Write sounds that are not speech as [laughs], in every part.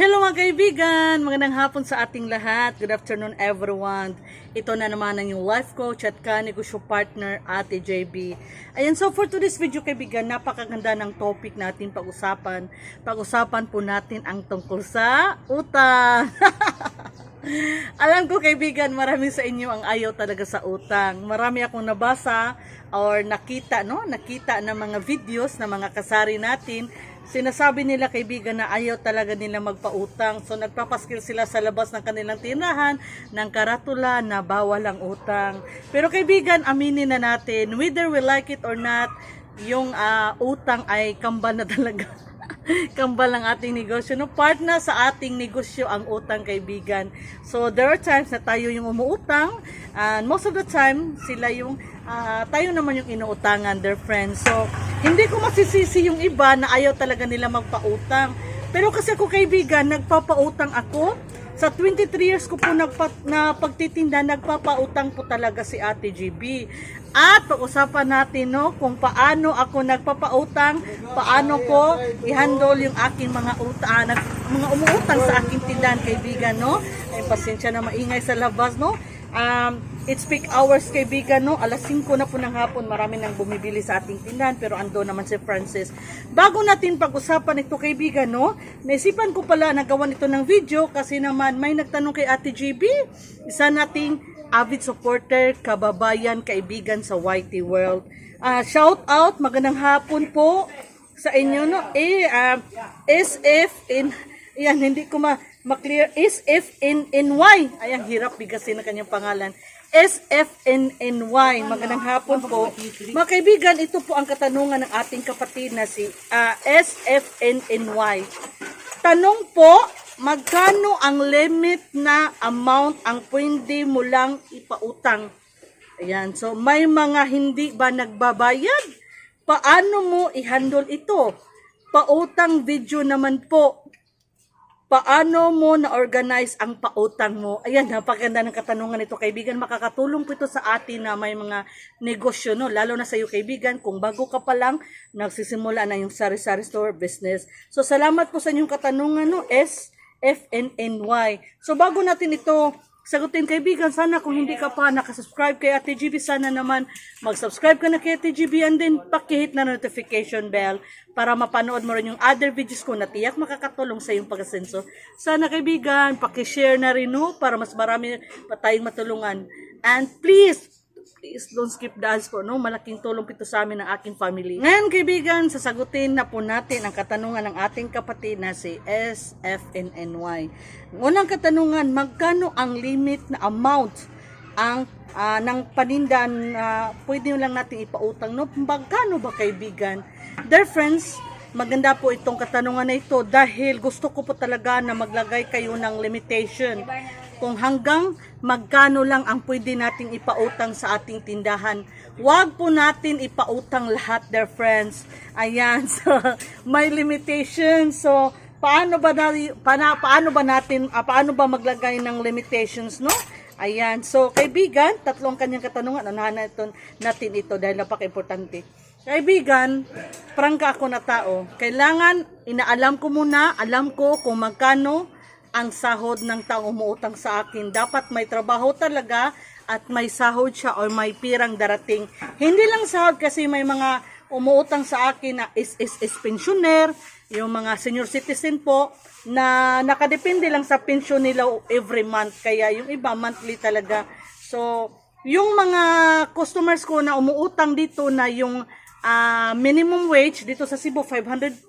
Hello mga kaibigan! Magandang hapon sa ating lahat. Good afternoon everyone. Ito na naman ang yung life coach at kanegosyo partner, Ate JB. Ayan, so for today's video kaibigan, napakaganda ng topic natin pag-usapan. Pag-usapan po natin ang tungkol sa utang. [laughs] Alam ko kaibigan, marami sa inyo ang ayaw talaga sa utang. Marami akong nabasa or nakita, no? Nakita ng mga videos ng mga kasari natin. Sinasabi nila kaibigan na ayaw talaga nila magpautang. So nagpapaskil sila sa labas ng kanilang tinahan ng karatula na bawal ang utang. Pero kaibigan, aminin na natin, whether we like it or not, yung ah, utang ay kambal na [laughs] talaga. [laughs] kambal ang ating negosyo. No, part na sa ating negosyo ang utang kaibigan. So there are times na tayo yung umuutang and most of the time sila yung ah, tayo naman yung inuutangan their friends. So hindi ko masisisi yung iba na ayaw talaga nila magpautang. Pero kasi ako kaibigan, nagpapautang ako. Sa 23 years ko po nagpa, na pagtitinda, nagpapautang po talaga si Ate GB. At pag-usapan natin no, kung paano ako nagpapautang, paano ko i-handle yung aking mga utang, nag, mga umuutang sa aking tindahan kaibigan, no? Ay, pasensya na maingay sa labas, no? Um, it's peak hours kaibigan, no? Alas 5 na po ng hapon, marami nang bumibili sa ating tindahan, pero ando naman si Francis. Bago natin pag-usapan ito kaibigan, no? Naisipan ko pala na gawan ito ng video kasi naman may nagtanong kay Ate GB, isa nating avid supporter, kababayan, kaibigan sa YT World. Ah, shout out, magandang hapon po sa inyo, no? Eh, ah, SF in, yan, hindi ko ma, ma-clear, SFNNY. Ay, ang hirap bigasin ang kanyang pangalan. SFNNY. Magandang hapon po. Mga kaibigan, ito po ang katanungan ng ating kapatid na si ah, SFNNY. Tanong po, magkano ang limit na amount ang pwede mo lang ipautang? Ayan, so may mga hindi ba nagbabayad? Paano mo i-handle ito? Pautang video naman po. Paano mo na-organize ang pautang mo? Ayan, napaganda ng katanungan nito kaibigan. Makakatulong po ito sa atin na may mga negosyo, no? lalo na sa iyo kaibigan. Kung bago ka pa lang, nagsisimula na yung sari-sari store business. So, salamat po sa inyong katanungan, no? S, F, N, N, Y. So, bago natin ito sagutin kaibigan, sana kung hindi ka pa nakasubscribe kay Ate GB, sana naman mag-subscribe ka na kay Ate GB and then pakihit na notification bell para mapanood mo rin yung other videos ko na tiyak makakatulong sa iyong pag-asenso. Sana kaibigan, pakishare na rin no, para mas marami pa tayong matulungan. And please, please don't skip the ads po, no? Malaking tulong pito sa amin ng aking family. Ngayon, kaibigan, sasagutin na po natin ang katanungan ng ating kapatid na si SFNNY. Unang katanungan, magkano ang limit na amount ang ah, ng paninda na pwede lang natin ipautang, no? Magkano ba, kaibigan? Dear friends, maganda po itong katanungan na ito dahil gusto ko po talaga na maglagay kayo ng limitation kung hanggang magkano lang ang pwede nating ipautang sa ating tindahan. Huwag po natin ipautang lahat, dear friends. Ayan, [laughs] so may limitation. So, paano ba na, paano, paano ba natin, ah, paano ba maglagay ng limitations, no? Ayan, so kaibigan, tatlong kanyang katanungan. Unahan natin, natin ito dahil napaka-importante. Kaibigan, prangka ako na tao. Kailangan, inaalam ko muna, alam ko kung magkano ang sahod ng taong umuutang sa akin. Dapat may trabaho talaga at may sahod siya or may pirang darating. Hindi lang sahod kasi may mga umuutang sa akin na is pensioner, yung mga senior citizen po, na nakadepende lang sa pension nila every month. Kaya yung iba monthly talaga. So, yung mga customers ko na umuutang dito na yung ah, minimum wage dito sa Cebu 501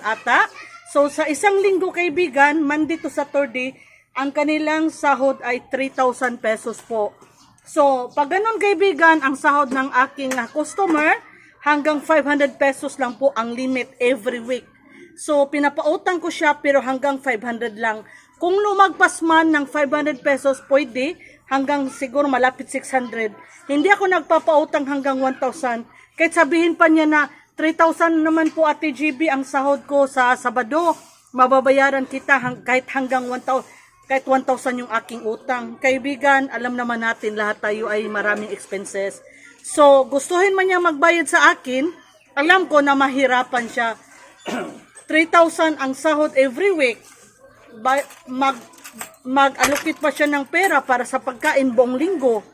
ata. So sa isang linggo kaibigan, Monday to Saturday, ang kanilang sahod ay 3,000 pesos po. So pag ganun kaibigan, ang sahod ng aking ah, customer hanggang 500 pesos lang po ang limit every week. So pinapautang ko siya pero hanggang 500 lang. Kung lumagpas man ng 500 pesos, pwede hanggang siguro malapit 600. Hindi ako nagpapautang hanggang 1,000. Kahit sabihin pa niya na 3,000 naman po Ate GB ang sahod ko sa Sabado. Mababayaran kita hang, kahit hanggang 1,000 kahit 1,000 yung aking utang. Kaibigan, alam naman natin lahat tayo ay maraming expenses. So, gustuhin man niya magbayad sa akin, alam ko na mahirapan siya. [clears throat] 3,000 ang sahod every week. mag mag-allocate pa siya ng pera para sa pagkain buong linggo.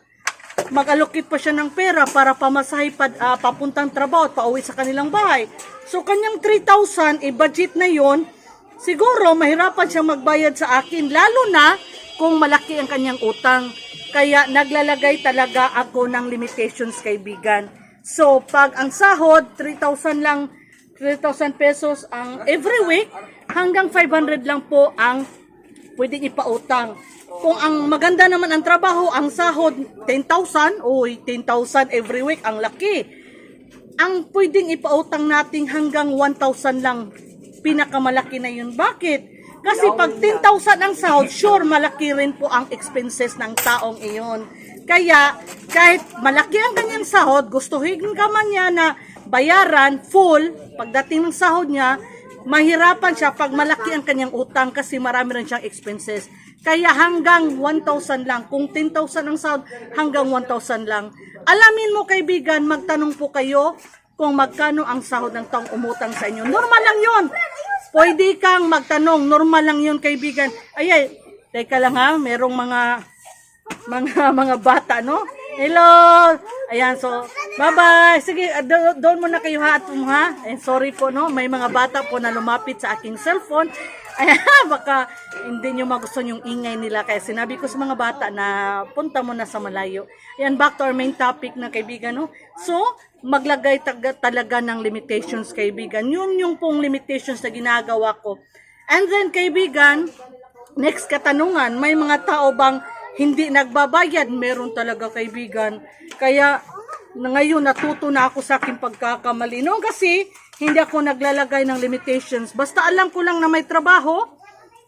Mag-allocate pa siya ng pera para pamasahe pa, ah, papuntang trabaho at pauwi sa kanilang bahay. So kanyang 3,000 i-budget na yon. Siguro mahirapan siyang magbayad sa akin lalo na kung malaki ang kanyang utang. Kaya naglalagay talaga ako ng limitations kaibigan. So pag ang sahod 3,000 lang 3,000 pesos ang every week hanggang 500 lang po ang pwedeng ipautang. Kung ang maganda naman ang trabaho, ang sahod 10,000, uy, 10,000 every week, ang laki. Ang pwedeng ipautang natin hanggang 1,000 lang, pinakamalaki na yun. Bakit? Kasi pag 10,000 ang sahod, sure, malaki rin po ang expenses ng taong iyon. Kaya, kahit malaki ang kanyang sahod, gustuhin ka man niya na bayaran full, pagdating ng sahod niya, mahirapan siya pag malaki ang kanyang utang kasi marami rin siyang expenses. Kaya hanggang 1,000 lang. Kung 10,000 ang sahod, hanggang 1,000 lang. Alamin mo kaibigan, magtanong po kayo kung magkano ang sahod ng taong umutang sa inyo. Normal lang yon. Pwede kang magtanong. Normal lang yon kaibigan. Ay, ay, teka lang ha, merong mga mga mga bata, no? Hello! Ayan, so, bye-bye! Sige, ah, do- doon muna kayo ha, at ha? And sorry po, no? May mga bata po na lumapit sa aking cellphone. [laughs] Ayan, baka hindi nyo magustuhan yung ingay nila. Kaya sinabi ko sa mga bata na punta mo na sa malayo. Ayan, back to our main topic na kaibigan, no? So, maglagay talaga ng limitations, kaibigan. Yun yung pong limitations na ginagawa ko. And then, kaibigan, Next katanungan, may mga tao bang hindi nagbabayad? Meron talaga kaibigan. Kaya ngayon natuto na ako sa aking pagkakamali. Noon kasi hindi ako naglalagay ng limitations. Basta alam ko lang na may trabaho,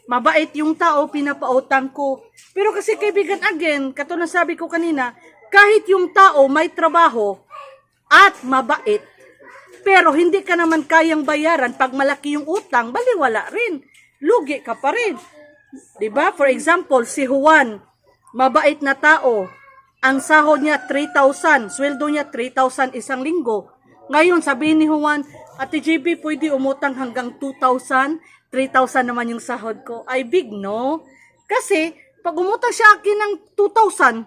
mabait yung tao, pinapautang ko. Pero kasi kaibigan, again, katulad sabi ko kanina, kahit yung tao may trabaho at mabait, pero hindi ka naman kayang bayaran pag malaki yung utang, baliwala rin. Lugi ka pa rin. 'Di ba? For example, si Juan, mabait na tao. Ang sahod niya 3,000, sweldo niya 3,000 isang linggo. Ngayon, sabihin ni Juan, Ate JB, pwede umutang hanggang 2,000, 3,000 naman yung sahod ko. Ay, big no? Kasi, pag umutang siya akin ng 2,000,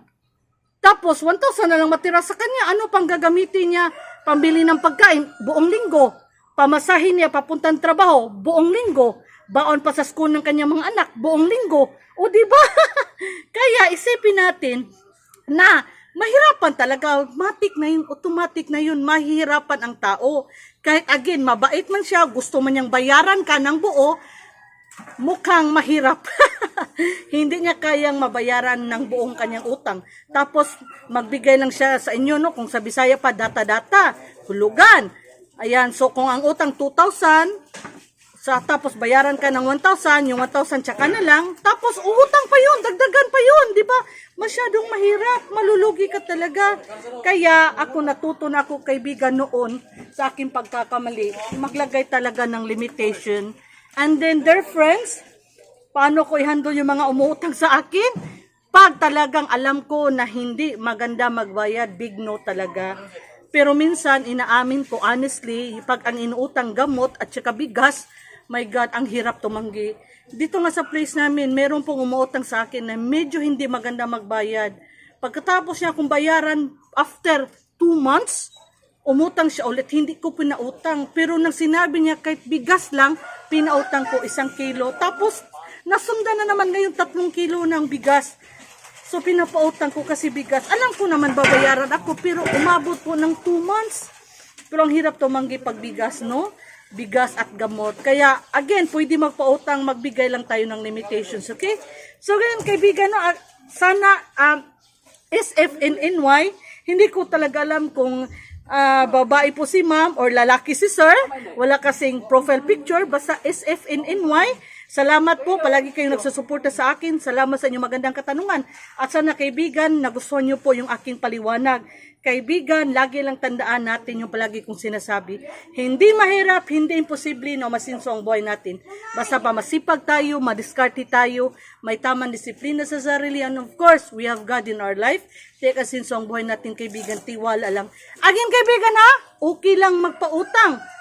tapos 1,000 na lang matira sa kanya, ano pang gagamitin niya? Pambili ng pagkain, buong linggo. Pamasahin niya papuntang trabaho, buong linggo. Baon pa sa school ng kanyang mga anak, buong linggo. O di ba? [laughs] Kaya isipin natin na mahirapan talaga, matik na yun, automatic na yun, mahirapan ang tao. Kahit again, mabait man siya, gusto man niyang bayaran ka ng buo, mukhang mahirap. [laughs] Hindi niya kayang mabayaran ng buong kanyang utang. Tapos, magbigay lang siya sa inyo, no? Kung sa Bisaya pa, data-data, hulugan. Ayan, so kung ang utang 2,000, sa tapos bayaran ka ng 1,000, yung 1,000 tsaka na lang, tapos uutang pa yun, dagdagan pa yun, di ba? Masyadong mahirap, malulugi ka talaga. Kaya ako natuto na ako kaibigan noon sa aking pagkakamali, maglagay talaga ng limitation. And then their friends, paano ko i-handle yung mga umuutang sa akin? Pag talagang alam ko na hindi maganda magbayad, big no talaga. Pero minsan, inaamin ko honestly, pag ang inuutang gamot at saka bigas, my God, ang hirap tumanggi. Dito nga sa place namin, meron pong umuutang sa akin na medyo hindi maganda magbayad. Pagkatapos niya akong bayaran, after two months, umutang siya ulit, hindi ko pinautang. Pero nang sinabi niya kahit bigas lang, pinautang ko isang kilo. Tapos, nasundan na naman ngayon tatlong kilo ng bigas. So, pinapautang ko kasi bigas. Alam ko naman babayaran ako, pero umabot po ng 2 months. Pero ang hirap tumanggi pag bigas, no? Bigas at gamot. Kaya, again, pwede magpautang, magbigay lang tayo ng limitations, okay? So, ganyan, kaibigan, no? ah, sana, um, SFNNY, hindi ko talaga alam kung ah, babae po si ma'am or lalaki si sir. Wala kasing profile picture, basta SFNNY. Salamat po, palagi kayong nagsusuporta sa akin. Salamat sa inyong magandang katanungan. At sana kaibigan, nagustuhan niyo po yung aking paliwanag. Kaibigan, lagi lang tandaan natin yung palagi kong sinasabi. Hindi mahirap, hindi imposible na masinso ang buhay natin. Basta pa masipag tayo, madiskarte tayo, may tamang disiplina sa sarili, and of course, we have God in our life. Teka sinso ang buhay natin, kaibigan, tiwala lang. Again, kaibigan ha, okay lang magpautang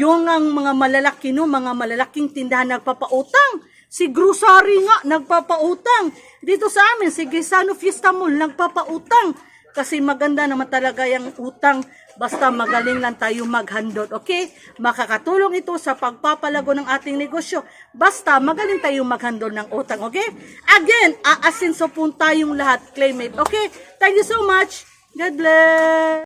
yung ang mga malalaki no, mga malalaking tindahan nagpapautang. Si Grocery nga, nagpapautang. Dito sa amin, si Gisano Fiesta Mall, nagpapautang. Kasi maganda naman talaga yung utang. Basta magaling lang tayo maghandol, okay? Makakatulong ito sa pagpapalago ng ating negosyo. Basta magaling tayo maghandol ng utang, okay? Again, aasinso po tayong lahat, claimate, okay? Thank you so much. God bless.